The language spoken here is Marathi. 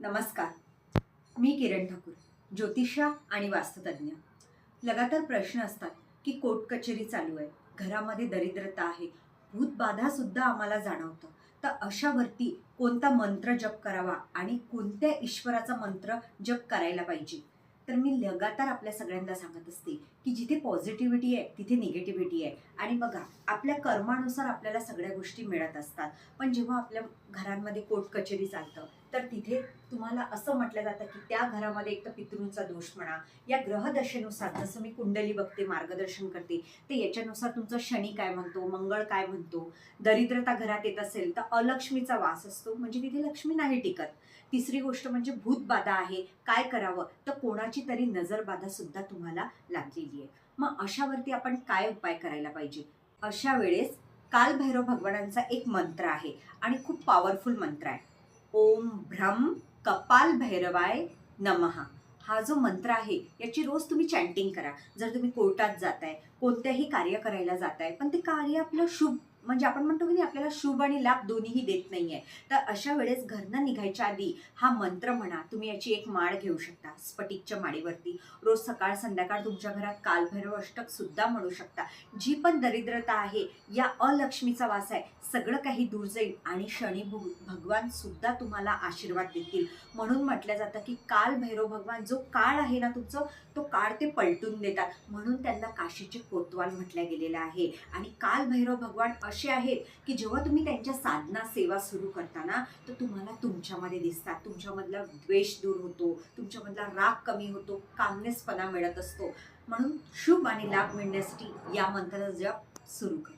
नमस्कार. मी किरण ठाकूर ज्योतिषा आणि वास्तुतज्ञ. लगातार प्रश्न असतात की कोर्ट कचेरी चालू आहे घरामध्ये दरिद्रता आहे भूतबाधासुद्धा आम्हाला जाणवतं. तर अशावरती कोणता मंत्र जप करावा आणि कोणत्या ईश्वराचा मंत्र जप करायला पाहिजे? तर मी लगातार आपल्या सगळ्यांना सांगत असते की जिथे पॉझिटिव्हिटी आहे तिथे निगेटिव्हिटी आहे. आणि बघा आपल्या कर्मानुसार आपल्याला सगळ्या गोष्टी मिळत असतात. पण जेव्हा आपल्या घरांमध्ये कोर्ट कचेरी चालतं तर तिथे तुम्हाला असं म्हटलं जातं की त्या घरामध्ये एक तर पितृंचा दोष म्हणा या ग्रहदशेनुसार जसं मी कुंडली बघते मार्गदर्शन करते ते याच्यानुसार तुमचं शनी काय म्हणतो मंगळ काय म्हणतो दरिद्रता घरात येत असेल तर अलक्ष्मीचा वास असतो म्हणजे तिथे लक्ष्मी नाही टिकत. तिसरी गोष्ट म्हणजे भूतबाधा आहे काय करावं? तर कोणाची तरी नजरबाधा सुद्धा तुम्हाला लागलेली आहे. मग अशावरती आपण काय उपाय करायला पाहिजे? अशा वेळेस काल भैरव भगवानांचा एक मंत्र आहे आणि खूप पॉवरफुल मंत्र आहे. ओम भ्रम कपाल भैरवाय नमहा हा जो मंत्र आहे याची रोज तुम्ही चॅन्टिंग करा. जर तुम्ही कोर्टात जाताय कोणत्याही कार्य करायला जाताय पण ते कार्य आपलं शुभ म्हणजे आपण म्हणतो की नाही आपल्याला शुभ आणि लाभ दोन्हीही देत नाही आहे तर अशा वेळेस घरनं निघायच्या आधी हा मंत्र म्हणा तुम्ही याची एक माळ घेऊ शकता स्फटिकच्या माळीवरती. रोज सकाळ संध्याकाळ तुमच्या घरात कालभैरव अष्टक सुद्धा म्हणू शकता. जी पण दरिद्रता आहे या अलक्ष्मीचा वास आहे सगळं काही दूर जाईल आणि शनी भगवान सुद्धा तुम्हाला आशीर्वाद देतील. म्हणून म्हटलं जातं की काल भैरव भगवान जो काळ आहे ना तुमचं तो काळ ते पलटून देतात. म्हणून त्यांना काशीचे कोतवाल म्हटल्या गेलेलं आहे. आणि कालभैरव भगवान भगवान असे आहेत की जेव्हा तुम्ही त्यांच्या साधना सेवा सुरू करताना तर तुम्हाला तुमच्यामध्ये दिसतात. तुमच्यामधला द्वेष दूर होतो तुमच्यामधला राग कमी होतो कामनेसपणा मिळत असतो. म्हणून शुभ आणि लाभ मिळण्यासाठी या मंत्राचा जप सुरू करा.